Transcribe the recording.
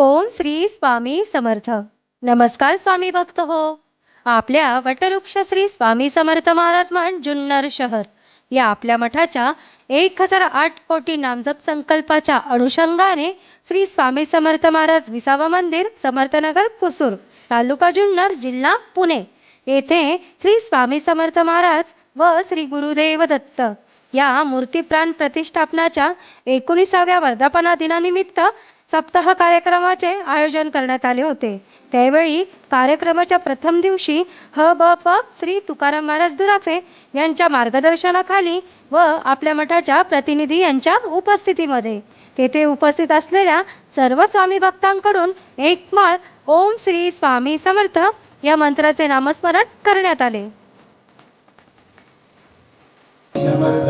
ओम श्री स्वामी समर्थ. नमस्कार स्वामी भक्त हो आपल्या वटवृक्ष श्री स्वामी समर्थ महाराज म्हण जुन्नर शहर या आपल्या मठाच्या एक हजार आठ कोटी नामजप संकल्पाच्या अनुषंगाने श्री स्वामी समर्थ महाराज विसावा मंदिर समर्थनगर पुसूर तालुका जुन्नर जिल्हा पुणे येथे श्री स्वामी समर्थ महाराज व श्री गुरुदेव दत्त या मूर्तीप्राण प्रतिष्ठापनाच्या एकोणीसाव्या वर्धापना दिनानिमित्त सप्ताह कार्यक्रमाचे आयोजन करण्यात आले होते. त्यावेळी कार्यक्रमाच्या प्रथम दिवशी ह ब प श्री तुकाराम महाराज दुराफे यांच्या मार्गदर्शनाखाली व आपल्या मठाच्या प्रतिनिधी यांच्या उपस्थितीमध्ये. तेथे उपस्थित असलेल्या सर्व स्वामी भक्तांकडून एकमाळ ओम श्री स्वामी समर्थ या मंत्राचे नामस्मरण करण्यात आले. समर्थ